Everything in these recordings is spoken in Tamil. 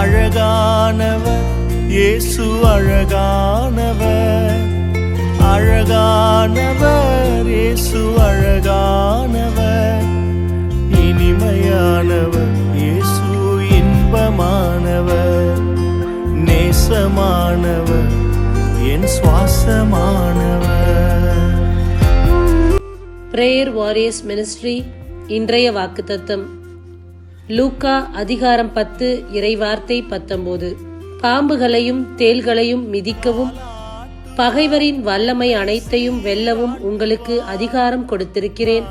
அழகானவர் இயேசு அழகானவர். அழகானவர் இயேசு அழகானவர். இனிமையானவர் இயேசு இன்பமானவர். நேசமானவர் என் சுவாசமானவர். பிரேயர் வாரியர்ஸ் மினிஸ்ட்ரி இன்றைய வாக்குத்தத்தம். லூக்கா அதிகாரம் பத்து இறைவார்த்தை பத்தொன்பது. பாம்புகளையும் தேள்களையும் மிதிக்கவும் பகைவரின் வல்லமை அனைத்தையும் வெல்லவும் உங்களுக்கு அதிகாரம் கொடுத்திருக்கிறேன்.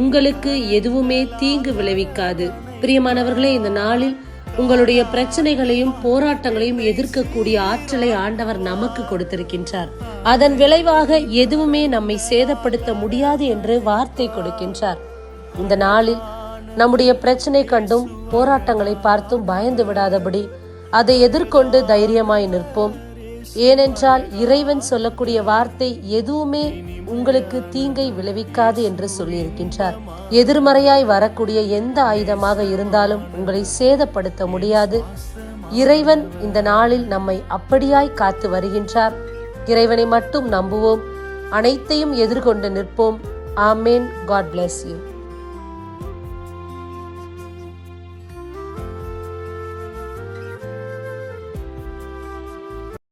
உங்களுக்கு எதுவுமே தீங்கு விளைவிக்காது. பிரியமானவர்களே இந்த நாளில் உங்களுடைய பிரச்சனைகளையும் போராட்டங்களையும் எதிர்க்கக்கூடிய ஆற்றலை ஆண்டவர் நமக்கு கொடுத்திருக்கின்றார். அதன் விளைவாக எதுவுமே நம்மை சேதப்படுத்த முடியாது என்று வார்த்தை கொடுக்கின்றார். இந்த நாளில் நம்முடைய பிரச்சனை கண்டும் போராட்டங்களை பார்த்தும் பயந்து விடாதபடி அதை எதிர்கொண்டு தைரியமாய் நிற்போம். ஏனென்றால் இறைவன் சொல்லக்கூடிய வார்த்தை எதுவுமே உங்களுக்கு தீங்கை விளைவிக்காது என்று சொல்லியிருக்கின்றார். எதிர்மறையாய் வரக்கூடிய எந்த ஆயுதமாக இருந்தாலும் உங்களை சேதப்படுத்த முடியாது. இறைவன் இந்த நாளில் நம்மை அப்படியாய் காத்து வருகின்றார். இறைவனை மட்டும் நம்புவோம். அனைத்தையும் எதிர்கொண்டு நிற்போம். ஆமேன். God bless you.